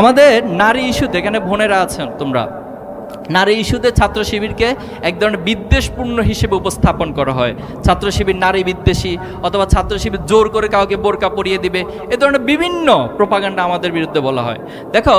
আমাদের নারী ইস্যুতে, এখানে বোনেরা আছেন তোমরা, নারী ইস্যুতে ছাত্র শিবিরকে এক ধরনের বিদ্বেষপূর্ণ হিসেবে উপস্থাপন করা হয়। ছাত্র শিবির নারী বিদ্বেষী অথবা ছাত্র শিবির জোর করে কাউকে বোরকা পরিয়ে দিবে, এ ধরনের বিভিন্ন প্রপাগান্ডা আমাদের বিরুদ্ধে বলা হয়। দেখো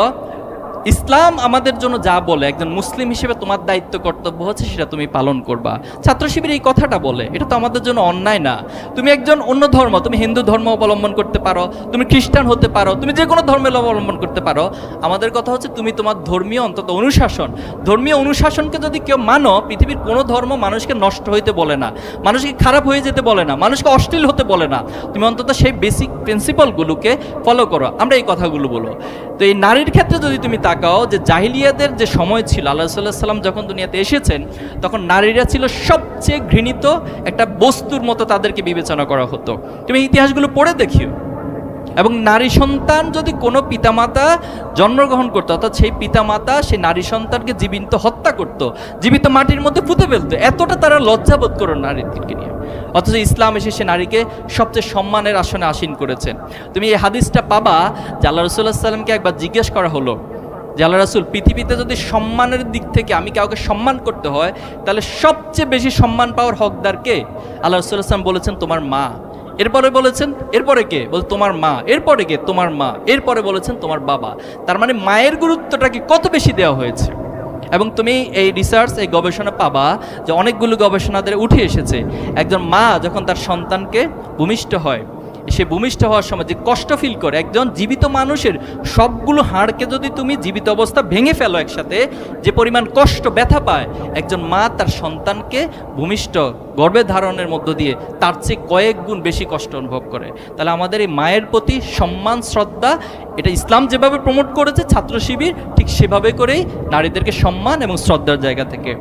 ইসলাম আমাদের জন্য যা বলে, একজন মুসলিম হিসেবে তোমার দায়িত্ব, কর্তব্য হচ্ছে সেটা তুমি পালন করবা। ছাত্র শিবির এই কথাটা বলে, এটা তো আমাদের জন্য অন্যায় না। তুমি একজন অন্য ধর্ম, তুমি হিন্দু ধর্ম অবলম্বন করতে পারো, তুমি খ্রিস্টান হতে পারো, তুমি যে কোনো ধর্মের অবলম্বন করতে পারো। আমাদের কথা হচ্ছে তুমি তোমার ধর্মীয়, অন্তত অনুশাসন। ধর্মীয় অনুশাসনকে যদি কেউ মানো, পৃথিবীর কোনো ধর্ম মানুষকে নষ্ট হইতে বলে না, মানুষকে খারাপ হয়ে যেতে বলে না, মানুষকে অশ্লীল হতে বলে না। তুমি অন্তত সেই বেসিক প্রিন্সিপালগুলোকে ফলো করো। আমরা এই কথাগুলো বলো তো এই নারীর ক্ষেত্রে যদি তুমি তাকাও যে জাহিলিয়াদের যে সময় ছিল, আল্লাহ সাল্লাহ সাল্লাম যখন দুনিয়াতে এসেছেন, তখন নারীরা ছিল সবচেয়ে ঘৃণিত একটা বস্তুর মতো তাদেরকে বিবেচনা করা হতো। তুমি ইতিহাসগুলো পড়ে দেখিও। এবং নারী সন্তান যদি কোনো পিতামাতা জন্মগ্রহণ করতো, অর্থাৎ সেই পিতামাতা সেই নারী সন্তানকে জীবিত হত্যা করত, জীবিত মাটির মধ্যে পুঁতে ফেলতো, এতটা তারা লজ্জাবোধ করো নারীদেরকে নিয়ে। অথচ ইসলাম এসে সে নারীকে সবচেয়ে সম্মানের আসনে আসীন করেছেন তুমি এই হাদিসটা পাবা যে আল্লাহ রসুল্লাহ সাল্লামকে একবার জিজ্ঞেস করা হলো আল্লাহ রাসুল পৃথিবীতে যদি সম্মানের দিক থেকে আমি কাউকে সম্মান করতে হয়, তাহলে সবচেয়ে বেশি সম্মান পাওয়ার হকদারকে আল্লাহ রসুল্লাহ সাল্লাম বলেছেন, তোমার মা। এরপরে বলেছেন, এরপরে কে? বল, তোমার মা। এরপরে কে? তোমার মা। এরপরে বলেছেন, তোমার বাবা। তার মানে মায়ের গুরুত্বটাকে কত বেশি দেওয়া হয়েছে? এবং তুমি এই রিসার্চ এই গবেষণা পাবা যে অনেকগুলো গবেষণাদের উঠে এসেছে। একজন মা যখন তার সন্তানকে ভূমিষ্ঠ হয় সে ভূমিষ্ঠ হওয়ার সময় যে কষ্ট ফিল করে, একজন জীবিত মানুষের সবগুলো হাড়কে যদি তুমি জীবিত অবস্থা ভেঙে ফেলো একসাথে, যে পরিমাণ কষ্ট, ব্যথা পায়, একজন মা তার সন্তানকে ভূমিষ্ঠ গর্ভে ধারণের মধ্য দিয়ে তার চেয়ে কয়েক গুণ বেশি কষ্ট অনুভব করে। তাহলে আমাদের এই মায়ের প্রতি সম্মান, শ্রদ্ধা, এটা ইসলাম যেভাবে প্রমোট করেছে ছাত্র শিবির, ঠিক সেভাবে করেই নারীদেরকে সম্মান এবং শ্রদ্ধার জায়গা থেকে